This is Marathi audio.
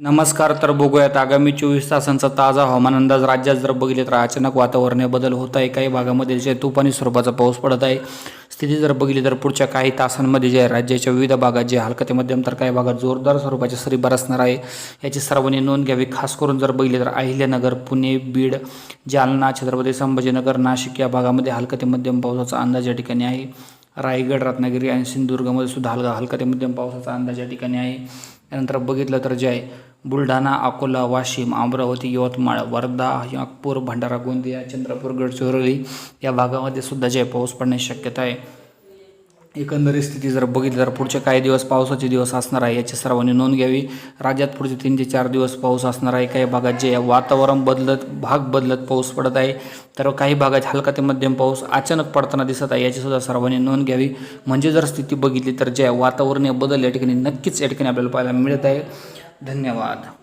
नमस्कार तर बघूयात. आगामी चोवीस तासांचा ताजा हवामान अंदाज. राज्यात जर बघितले तर अचानक वातावरणीय बदल होत आहे. काही भागामध्ये जे तुफानी स्वरूपाचा पाऊस पडत आहे. स्थिती जर बघितली तर पुढच्या काही तासांमध्ये जे आहे राज्याच्या विविध भागात जे हलका ते मध्यम तर काही भागात जोरदार स्वरूपाच्या सरी बरसणार आहे. याची सर्वांनी नोंद घ्यावी. खास करून जर बघितले तर अहिल्यानगर पुणे बीड जालना छत्रपती संभाजीनगर नाशिक या भागामध्ये हलका ते मध्यम पावसाचा अंदाज या ठिकाणी आहे. रायगड रत्नागिरी आणि सिंधुदुर्गमध्ये सुद्धा हलका हलका ते मध्यम पावसाचा अंदाज या ठिकाणी आहे. त्यानंतर बघितलं तर जे आहे बुलढाणा अकोला वाशिम अमरावती यवतमाळ वर्धा नागपूर भंडारा गोंदिया चंद्रपूर गडचिरोली या भागामध्ये सुद्धा जे आहे पाऊस पडण्याची शक्यता आहे. एकंदरीत स्थिती जर बघितली तर पुढचे काही दिवस पावसाचे दिवस असणार आहे याची सर्वांनी नोंद घ्यावी. राज्यात पुढचे तीन ते चार दिवस पाऊस असणार आहे. काही भागात जे वातावरण बदलत भाग बदलत पाऊस पडत आहे. तर काही भागात हलका ते मध्यम पाऊस अचानक पडताना दिसत आहे याचीसुद्धा सर्वांनी नोंद घ्यावी. म्हणजे जर स्थिती बघितली तर जे वातावरणीय बदल या ठिकाणी नक्कीच या ठिकाणी आपल्याला पाहायला मिळत आहे. धन्यवाद.